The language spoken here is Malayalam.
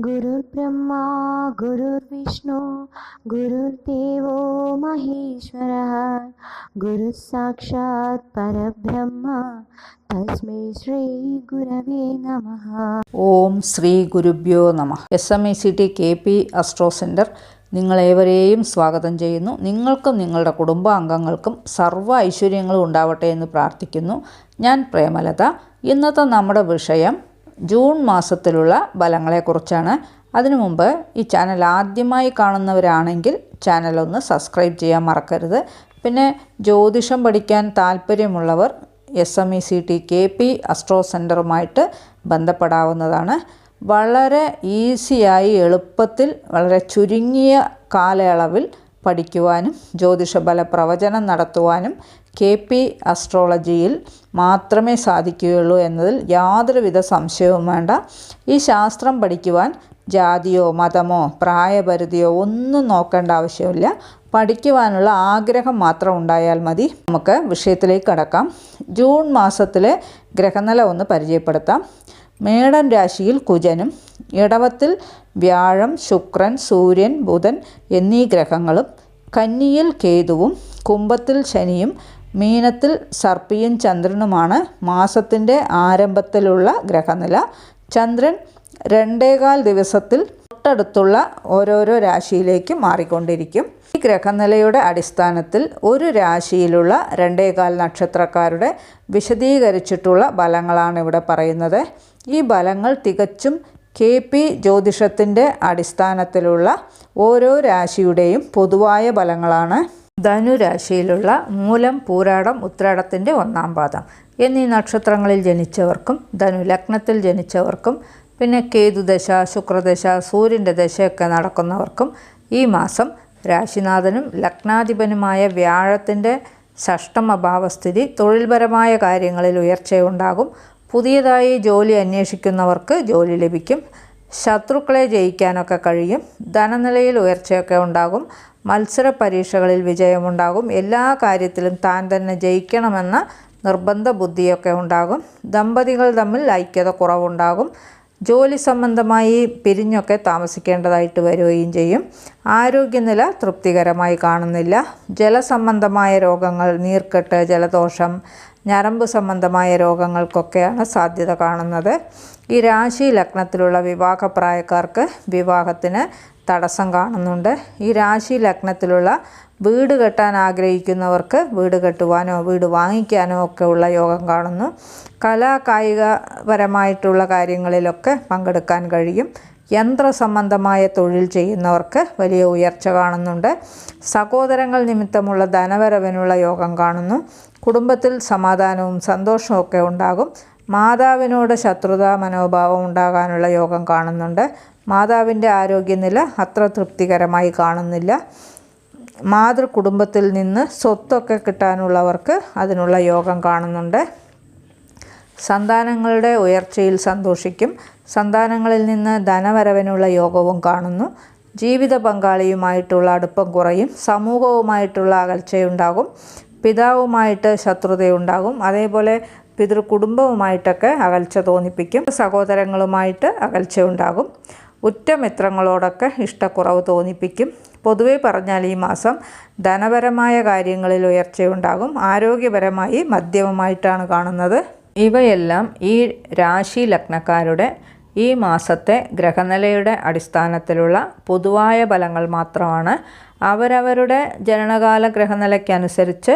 गुरुर्ब्रह्मा गुरुर्विष्णु गुरुर्देवो महेश्वरः गुरुः साक्षात् परब्रह्म തസ്മൈ ശ്രീ ഗുരവേ നമ ഓം ശ്രീ ഗുരുഭ്യോ നമ S M E C T K P astro centre നിങ്ങളേവരെയും സ്വാഗതം ചെയ്യുന്നു നിങ്ങൾക്കും നിങ്ങളുടെ കുടുംബാംഗങ്ങൾക്കും സർവ്വ ഐശ്വര്യങ്ങളും ഉണ്ടാവട്ടെ എന്ന് പ്രാർത്ഥിക്കുന്നു ഞാൻ പ്രേമലത ഇന്നത്തെ നമ്മുടെ വിഷയം ജൂൺ മാസത്തിലുള്ള ഫലങ്ങളെക്കുറിച്ചാണ്. അതിനു മുമ്പ് ഈ ചാനൽ ആദ്യമായി കാണുന്നവരാണെങ്കിൽ ചാനൽ ഒന്ന് സബ്സ്ക്രൈബ് ചെയ്യാൻ മറക്കരുത്. പിന്നെ ജ്യോതിഷം പഠിക്കാൻ താല്പര്യമുള്ളവർ S M E C T K P astro സെന്ററുമായിട്ട് ബന്ധപ്പെടാവുന്നതാണ്. വളരെ ഈസിയായി എളുപ്പത്തിൽ വളരെ ചുരുങ്ങിയ കാലയളവിൽ പഠിക്കുവാനും ജ്യോതിഷബല പ്രവചനം നടത്തുവാനും കെ പി അസ്ട്രോളജിയിൽ മാത്രമേ സാധിക്കുകയുള്ളൂ എന്നതിൽ യാതൊരുവിധ സംശയവും വേണ്ട. ഈ ശാസ്ത്രം പഠിക്കുവാൻ ജാതിയോ മതമോ പ്രായപരിധിയോ ഒന്നും നോക്കേണ്ട ആവശ്യമില്ല. പഠിക്കുവാനുള്ള ആഗ്രഹം മാത്രം ഉണ്ടായാൽ മതി. നമുക്ക് വിഷയത്തിലേക്ക് കടക്കാം. ജൂൺ മാസത്തിലെ ഗ്രഹനില ഒന്ന് പരിചയപ്പെടുത്താം. മേടൻ രാശിയിൽ കുജനും ഇടവത്തിൽ വ്യാഴം ശുക്രൻ സൂര്യൻ ബുധൻ എന്നീ ഗ്രഹങ്ങളും കന്നിയിൽ കേതുവും കുംഭത്തിൽ ശനിയും മീനത്തിൽ സർപ്പിയും ചന്ദ്രനുമാണ് മാസത്തിന്റെ ആരംഭത്തിലുള്ള ഗ്രഹനില. ചന്ദ്രൻ രണ്ടേകാൽ ദിവസത്തിൽ തൊട്ടടുത്തുള്ള ഓരോരോ രാശിയിലേക്ക് മാറിക്കൊണ്ടിരിക്കും. ഈ ഗ്രഹനിലയുടെ അടിസ്ഥാനത്തിൽ ഒരു രാശിയിലുള്ള രണ്ടേകാൽ നക്ഷത്രക്കാരുടെ വിശദീകരിച്ചിട്ടുള്ള ഫലങ്ങളാണ് ഇവിടെ പറയുന്നത്. ഈ ഫലങ്ങൾ തികച്ചും കെ പി ജ്യോതിഷത്തിന്റെ അടിസ്ഥാനത്തിലുള്ള ഓരോ രാശിയുടെയും പൊതുവായ ഫലങ്ങളാണ്. ധനുരാശിയിലുള്ള മൂലം പൂരാടം ഉത്രാടത്തിന്റെ ഒന്നാം പാദം. എന്നീ നക്ഷത്രങ്ങളിൽ ജനിച്ചവർക്കും ധനു ലഗ്നത്തിൽ ജനിച്ചവർക്കും പിന്നെ കേതുദശ ശുക്രദശ സൂര്യന്റെ ദശയൊക്കെ നടക്കുന്നവർക്കും ഈ മാസം രാശിനാഥനും ലഗ്നാധിപനുമായ വ്യാഴത്തിന്റെ ഷഷ്ടമഭാവസ്ഥിതി തൊഴിൽപരമായ കാര്യങ്ങളിൽ ഉയർച്ചയുണ്ടാകും. പുതിയതായി ജോലി അന്വേഷിക്കുന്നവർക്ക് ജോലി ലഭിക്കും. ശത്രുക്കളെ ജയിക്കാനൊക്കെ കഴിയും. ധനനിലയിൽ ഉയർച്ചയൊക്കെ ഉണ്ടാകും. മത്സര പരീക്ഷകളിൽ വിജയമുണ്ടാകും. എല്ലാ കാര്യത്തിലും താൻ തന്നെ ജയിക്കണമെന്ന നിർബന്ധ ബുദ്ധിയൊക്കെ ഉണ്ടാകും. ദമ്പതികൾ തമ്മിൽ ഐക്യത കുറവുണ്ടാകും. ജോലി സംബന്ധമായി പിരിഞ്ഞൊക്കെ താമസിക്കേണ്ടതായിട്ട് വരികയും ചെയ്യും. ആരോഗ്യനില തൃപ്തികരമായി കാണുന്നില്ല. ജലസംബന്ധമായ രോഗങ്ങൾ നീർക്കെട്ട് ജലദോഷം ഞരമ്പ് സംബന്ധമായ രോഗങ്ങൾക്കൊക്കെയാണ് സാധ്യത കാണുന്നത്. ഈ രാശി ലഗ്നത്തിലുള്ള വിവാഹപ്രായക്കാർക്ക് വിവാഹത്തിന് തടസ്സം കാണുന്നുണ്ട്. ഈ രാശി ലഗ്നത്തിലുള്ള വീട് കെട്ടാൻ ആഗ്രഹിക്കുന്നവർക്ക് വീട് കെട്ടുവാനോ വീട് വാങ്ങിക്കാനോ ഒക്കെ ഉള്ള യോഗം കാണുന്നു. കലാ കായികപരമായിട്ടുള്ള കാര്യങ്ങളിലൊക്കെ പങ്കെടുക്കാൻ കഴിയും. യന്ത്ര സംബന്ധമായ തൊഴിൽ ചെയ്യുന്നവർക്ക് വലിയ ഉയർച്ച കാണുന്നുണ്ട്. സഹോദരങ്ങൾ നിമിത്തമുള്ള ധനവരവിനുള്ള യോഗം കാണുന്നു. കുടുംബത്തിൽ സമാധാനവും സന്തോഷവും ഒക്കെ ഉണ്ടാകും. മാതാവിനോട് ശത്രുതാ മനോഭാവം ഉണ്ടാകാനുള്ള യോഗം കാണുന്നുണ്ട്. മാതാവിന്റെ ആരോഗ്യനില അത്ര തൃപ്തികരമായി കാണുന്നില്ല. മാതൃ കുടുംബത്തിൽ നിന്ന് സ്വത്തൊക്കെ കിട്ടാനുള്ളവർക്ക് അതിനുള്ള യോഗം കാണുന്നുണ്ട്. സന്താനങ്ങളുടെ ഉയർച്ചയിൽ സന്തോഷിക്കും. സന്താനങ്ങളിൽ നിന്ന് ധനവരവിനുള്ള യോഗവും കാണുന്നു. ജീവിത പങ്കാളിയുമായിട്ടുള്ള അടുപ്പം കുറയും. സമൂഹവുമായിട്ടുള്ള അകൽച്ചയുണ്ടാകും. പിതാവുമായിട്ട് ശത്രുതയുണ്ടാകും. അതേപോലെ പിതൃകുടുംബവുമായിട്ടൊക്കെ അകൽച്ച തോന്നിപ്പിക്കും. സഹോദരങ്ങളുമായിട്ട് അകൽച്ച ഉണ്ടാകും. ഉറ്റമിത്രങ്ങളോടൊക്കെ ഇഷ്ടക്കുറവ് തോന്നിപ്പിക്കും. പൊതുവെ പറഞ്ഞാൽ ഈ മാസം ധനപരമായ കാര്യങ്ങളിൽ ഉയർച്ചയുണ്ടാകും. ആരോഗ്യപരമായി മധ്യമമായിട്ടാണ് കാണുന്നത്. ഇവയെല്ലാം ഈ രാശി ലഗ്നക്കാരുടെ ഈ മാസത്തെ ഗ്രഹനിലയുടെ അടിസ്ഥാനത്തിലുള്ള പൊതുവായ ഫലങ്ങൾ മാത്രമാണ്. അവരവരുടെ ജനനകാല ഗ്രഹനിലയ്ക്കനുസരിച്ച്